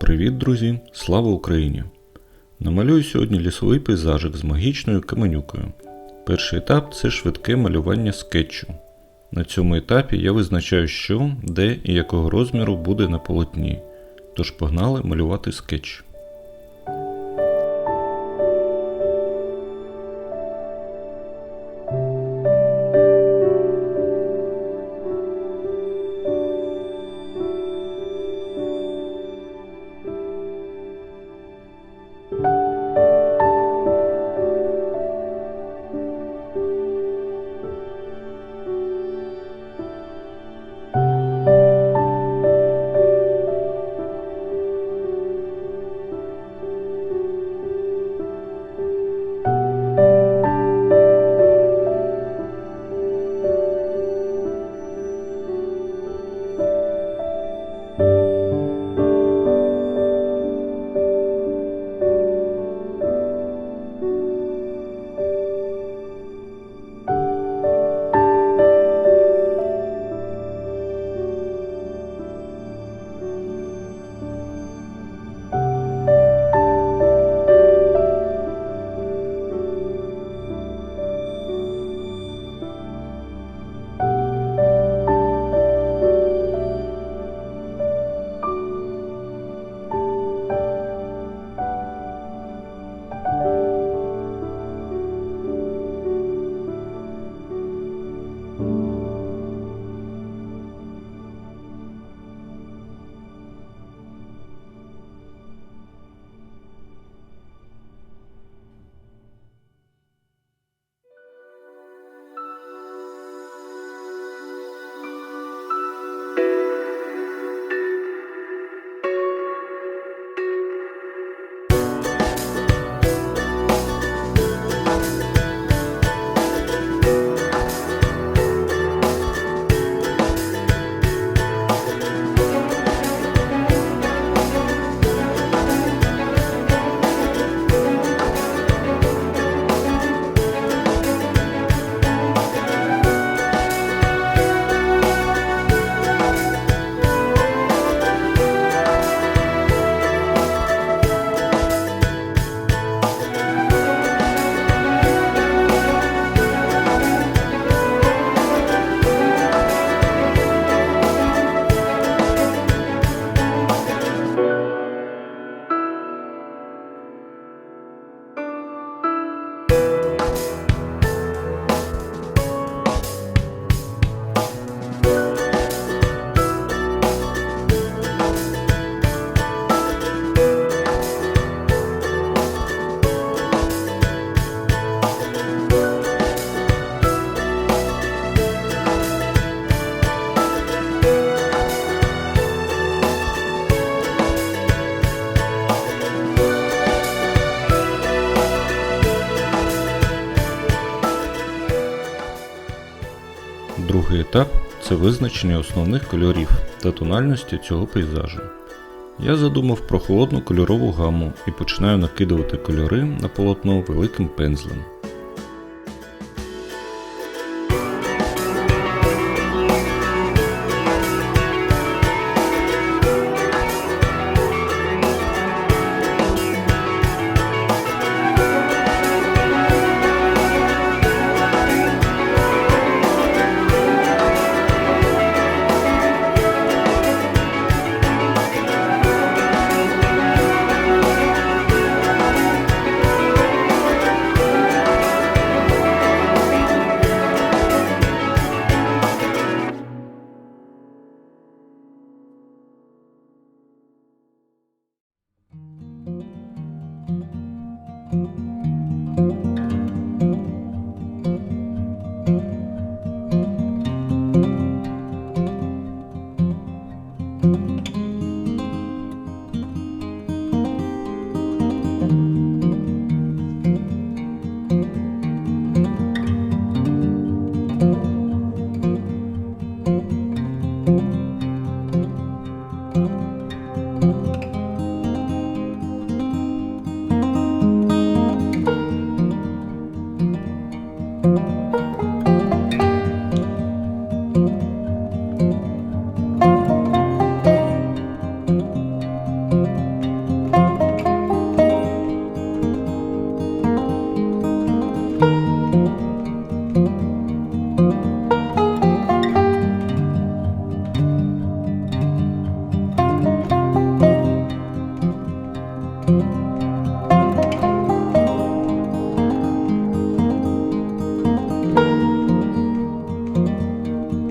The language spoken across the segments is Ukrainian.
Привіт, друзі! Слава Україні! Намалюю сьогодні лісовий пейзажик з магічною каменюкою. Перший етап це швидке малювання скетчу. На цьому етапі я визначаю, що, де і якого розміру буде на полотні. Тож погнали малювати скетч. Другий етап це визначення основних кольорів та тональності цього пейзажу. Я задумав про холодну кольорову гаму і починаю накидувати кольори на полотно великим пензлем.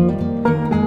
Música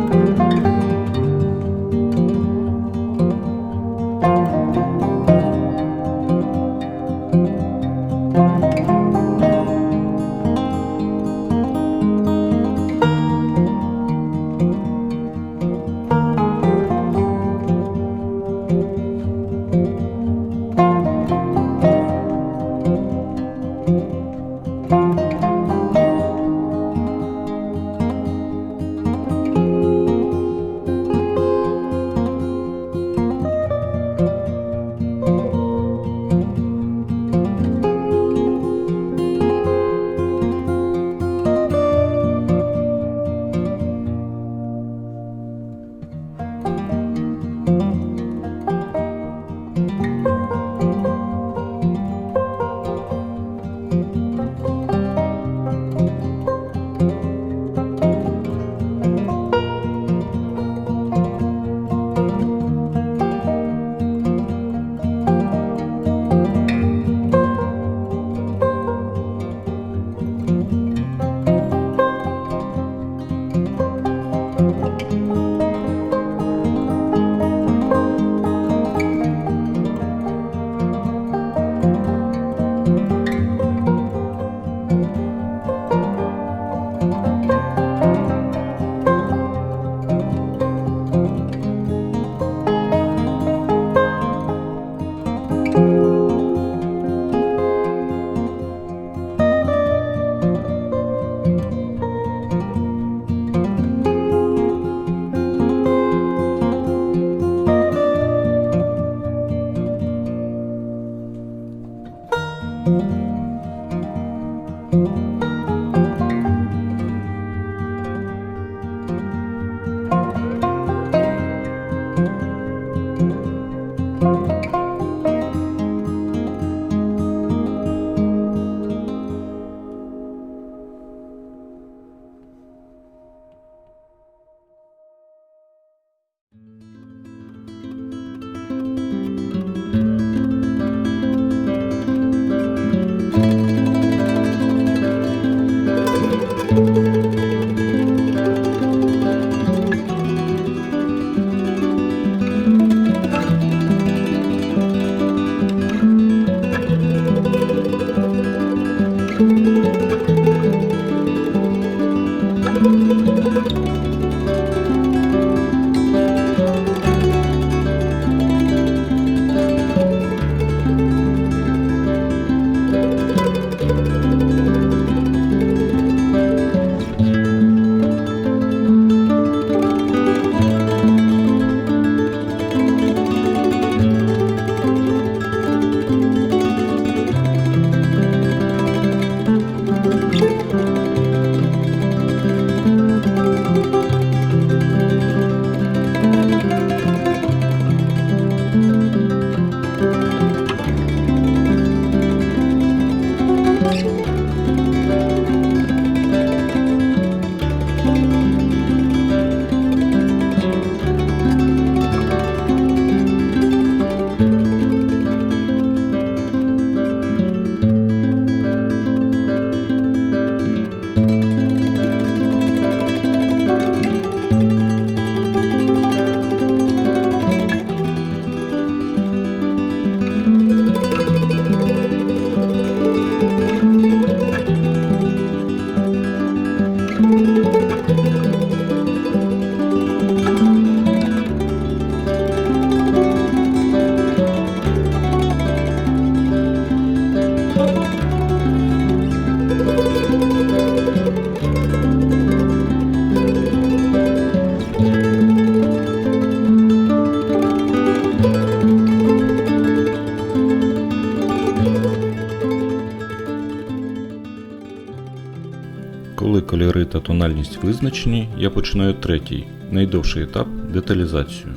тональність визначені, я починаю третій, найдовший етап деталізацію.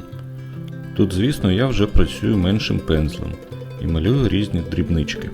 Тут, звісно, я вже працюю меншим пензлем і малюю різні дрібнички.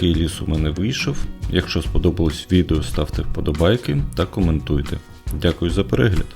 Такий ліс у мене вийшов. Якщо сподобалось відео, ставте вподобайки та коментуйте. Дякую за перегляд.